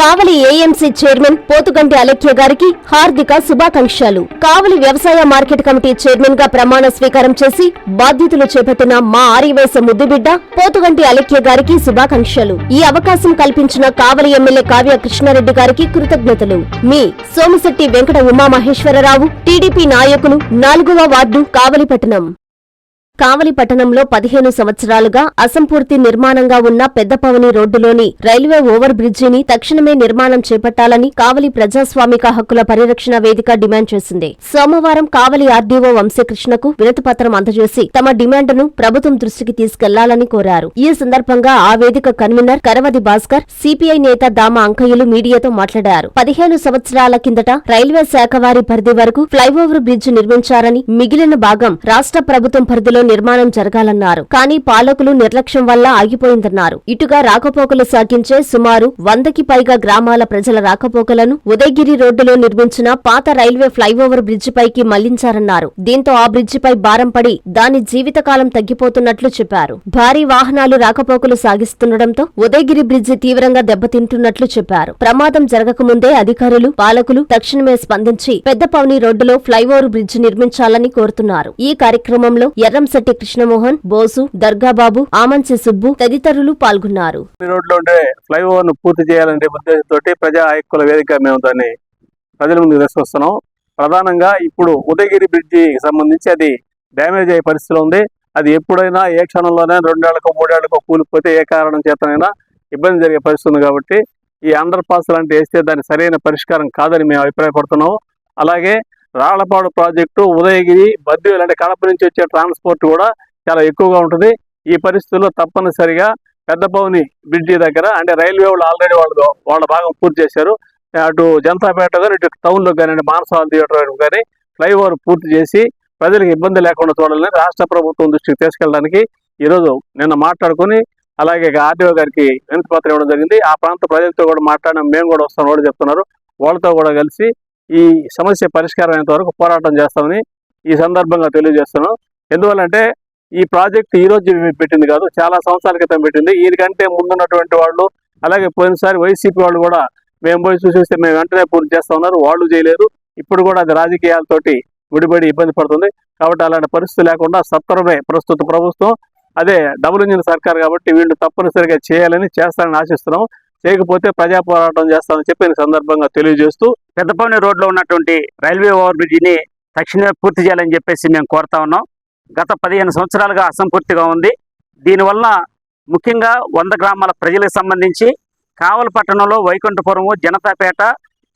కావలి AMC chairman Pothuganti Alekya గారికి హార్దిక శుభాకాంక్షలు. కావలి వ్యవసాయ మార్కెట్ కమిటీ చైర్మన్గా ప్రమాణ స్వీకారం చేసి బాధ్యతలు చేపట్టిన మా ఆర్యవేశ ముద్దుబిడ్డ పోతుగంటి అలెక్య గారికి శుభాకాంక్షలు. ఈ అవకాశం కల్పించిన కావలి ఎమ్మెల్యే కావ్య కృష్ణారెడ్డి గారికి కృతజ్ఞతలు. మీ సోమిశెట్టి వెంకట ఉమామహేశ్వరరావు టీడీపీ నాయకులు నాలుగవ వార్డు కావలిపట్నం కావలి పట్టణంలో పదిహేను సంవత్సరాలుగా అసంపూర్తి నిర్మాణంగా ఉన్న పెద్దపవని రోడ్డులోని రైల్వే ఓవర్ బ్రిడ్జిని తక్షణమే నిర్మాణం చేపట్టాలని కావలి ప్రజాస్వామిక హక్కుల పరిరక్షణ వేదిక డిమాండ్ చేసింది. సోమవారం కావలి ఆర్డీఓ వంశకృష్ణకు వినతిపత్రం అందజేసి తమ డిమాండ్ను ప్రభుత్వం దృష్టికి తీసుకెళ్ళాలని కోరారు. ఈ సందర్భంగా ఆ వేదిక కన్వీనర్ కరవది భాస్కర్ సిపిఐ నేత దామ అంకయ్యలు మీడియాతో మాట్లాడారు. పదిహేను సంవత్సరాల కిందట రైల్వే శాఖ వారి పరిధి వరకు ఫ్లైఓవర్ బ్రిడ్జ్ నిర్మించారని మిగిలిన భాగం రాష్ట్ర ప్రభుత్వం పరిధిలో నిర్మాణం జరగాలన్నారు. కానీ పాలకులు నిర్లక్ష్యం వల్ల ఆగిపోయిందన్నారు. ఇటుగా రాకపోకలు సాగించే సుమారు వందకి పైగా గ్రామాల ప్రజల రాకపోకలను ఉదయగిరి రోడ్డులో నిర్మించిన పాత రైల్వే ఫ్లైఓవర్ బ్రిడ్జి పైకి మళ్ళించారన్నారు. దీంతో ఆ బ్రిడ్జిపై భారం పడి దాని జీవితకాలం తగ్గిపోతున్నట్లు చెప్పారు. భారీ వాహనాలు రాకపోకలు సాగిస్తుండటంతో ఉదయగిరి బ్రిడ్జి తీవ్రంగా దెబ్బతింటున్నట్లు చెప్పారు. ప్రమాదం జరగకముందే అధికారులు పాలకులు తక్షణమే స్పందించి పెద్దపవని రోడ్డులో ఫ్లైఓవర్ బ్రిడ్జి నిర్మించాలని కోరుతున్నారు. ఈ కార్యక్రమంలో ఎర్రం ఎర్రంశెట్టి కృష్ణమోహన్ బోసు దర్గాబాబు ఆమంచి సుబ్బు తదితరులు పాల్గొన్నారు. రోడ్లో ఉండే ఫ్లైఓవర్ను పూర్తి చేయాలనే ఉద్దేశంతో ప్రజా హక్కుల వేదిక మేము దాన్ని ప్రజల ముందు తీసుకొస్తున్నాం. ప్రధానంగా ఇప్పుడు ఉదయగిరి బ్రిడ్జి సంబంధించి అది డ్యామేజ్ అయ్యే పరిస్థితిలో ఉంది. అది ఎప్పుడైనా ఏ క్షణంలోనే రెండేళ్ళకో మూడేళ్ళకో కూలిపోతే ఏ కారణం చేతనైనా ఇబ్బంది జరిగే పరిస్థితి ఉంది కాబట్టి ఈ అండర్ పాస్ లాంటి వేస్తే దాని సరైన పరిష్కారం కాదని మేము అభిప్రాయపడుతున్నాము. అలాగే రాళ్ళపాడు ప్రాజెక్టు ఉదయగిరి బద్ది అంటే కడప నుంచి వచ్చే ట్రాన్స్పోర్ట్ కూడా చాలా ఎక్కువగా ఉంటుంది. ఈ పరిస్థితుల్లో తప్పనిసరిగా పెద్దపౌని బ్రిడ్జి దగ్గర అంటే రైల్వే వాళ్ళు ఆల్రెడీ వాళ్ళు వాళ్ళ భాగం పూర్తి చేశారు. అటు జనతాపేట కానీ ఇటు టౌన్లో కానీ అంటే మానసాల థియేటర్ కానీ ఫ్లైఓవర్ పూర్తి చేసి ప్రజలకు ఇబ్బంది లేకుండా చూడాలని రాష్ట్ర ప్రభుత్వం దృష్టికి తీసుకెళ్ళడానికి ఈరోజు నిన్న మాట్లాడుకుని అలాగే ఆర్డీఓ గారికి వినతి పత్రం ఇవ్వడం జరిగింది. ఆ ప్రాంత ప్రజలతో కూడా మాట్లాడిన. మేము కూడా వస్తాం కూడా చెప్తున్నారు. వాళ్ళతో కూడా కలిసి ఈ సమస్య పరిష్కారం అయ్యేంత వరకు పోరాటం చేస్తామని ఈ సందర్భంగా తెలియజేస్తున్నాం. ఎందువల్లంటే ఈ ప్రాజెక్ట్ ఈ రోజు పెట్టింది కాదు చాలా సంవత్సరాల క్రితం పెట్టింది. వీరికంటే ముందున్నటువంటి వాళ్ళు అలాగే పోయినసారి వైసీపీ వాళ్ళు కూడా మేము పోయి చూసేస్తే మేము వెంటనే పూర్తి చేస్తా ఉన్నారు. వాళ్ళు చేయలేరు. ఇప్పుడు కూడా అది రాజకీయాలతోటి విడిపడి ఇబ్బంది పడుతుంది. కాబట్టి అలాంటి పరిస్థితి లేకుండా సత్వరమే ప్రస్తుత ప్రభుత్వం. అదే డబుల్ ఇంజిన్ సర్కార్ కాబట్టి వీళ్ళు తప్పనిసరిగా చేయాలని చేస్తారని ఆశిస్తున్నాం. చేయకపోతే ప్రజా పోరాటం చేస్తామని చెప్పి సందర్భంగా తెలియజేస్తూ పెద్దపవని రోడ్లో ఉన్నటువంటి రైల్వే ఓవర్ బ్రిడ్జిని తక్షణమే పూర్తి చేయాలని చెప్పేసి మేము కోరుతా ఉన్నాం. గత పదిహేను సంవత్సరాలుగా అసంపూర్తిగా ఉంది. దీనివల్ల ముఖ్యంగా వంద గ్రామాల ప్రజలకు సంబంధించి కావల పట్టణంలో వైకుంఠపురము జనతాపేట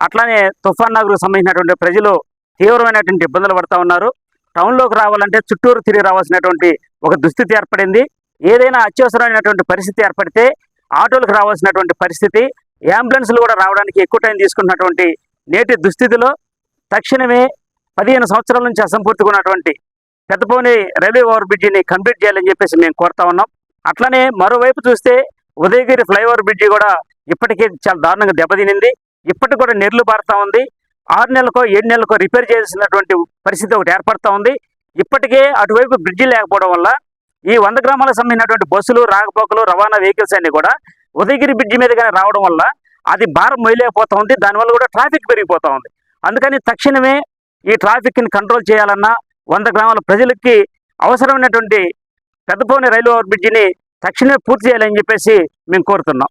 అట్లానే తుఫాన్ నగర్కు సంబంధించినటువంటి ప్రజలు తీవ్రమైనటువంటి ఇబ్బందులు పడుతూ ఉన్నారు. టౌన్లోకి రావాలంటే చుట్టూరు తిరిగి రావాల్సినటువంటి ఒక దుస్థితి ఏర్పడింది. ఏదైనా అత్యవసరమైనటువంటి పరిస్థితి ఏర్పడితే ఆటోలకు రావాల్సినటువంటి పరిస్థితి అంబులెన్స్లు కూడా రావడానికి ఎక్కువ టైం తీసుకున్నటువంటి నేటి దుస్థితిలో తక్షణమే పదిహేను సంవత్సరాల నుంచి అసంపూర్తికున్నటువంటి పెద్దపోని రైల్వే ఓవర్ బ్రిడ్జిని కంప్లీట్ చేయాలని చెప్పేసి మేము కోరుతా ఉన్నాం. అట్లనే మరోవైపు చూస్తే ఉదయగిరి ఫ్లైఓవర్ బ్రిడ్జి కూడా ఇప్పటికే చాలా దారుణంగా దెబ్బతినింది. ఇప్పటికి కూడా నెర్లు పారుతా ఉంది. ఆరు నెలలకో ఏడు నెలలకో రిపేర్ చేయాల్సినటువంటి పరిస్థితి ఒకటి ఏర్పడుతూ ఉంది. ఇప్పటికే అటువైపు బ్రిడ్జి లేకపోవడం వల్ల ఈ వంద గ్రామాలకు సంబంధించినటువంటి బస్సులు రాకపోకలు రవాణా వెహికల్స్ అన్నీ కూడా ఉదయగిరి బ్రిడ్జి మీదగానే రావడం వల్ల అది భారం మొయలేకపోతా ఉంది. దానివల్ల కూడా ట్రాఫిక్ పెరిగిపోతూ ఉంది. అందుకని తక్షణమే ఈ ట్రాఫిక్ని కంట్రోల్ చేయాలన్నా వంద గ్రామాల ప్రజలకి అవసరమైనటువంటి పెద్దపోని రైల్వే ఓవర్ బ్రిడ్జిని తక్షణమే పూర్తి చేయాలని చెప్పేసి మేము కోరుతున్నాం.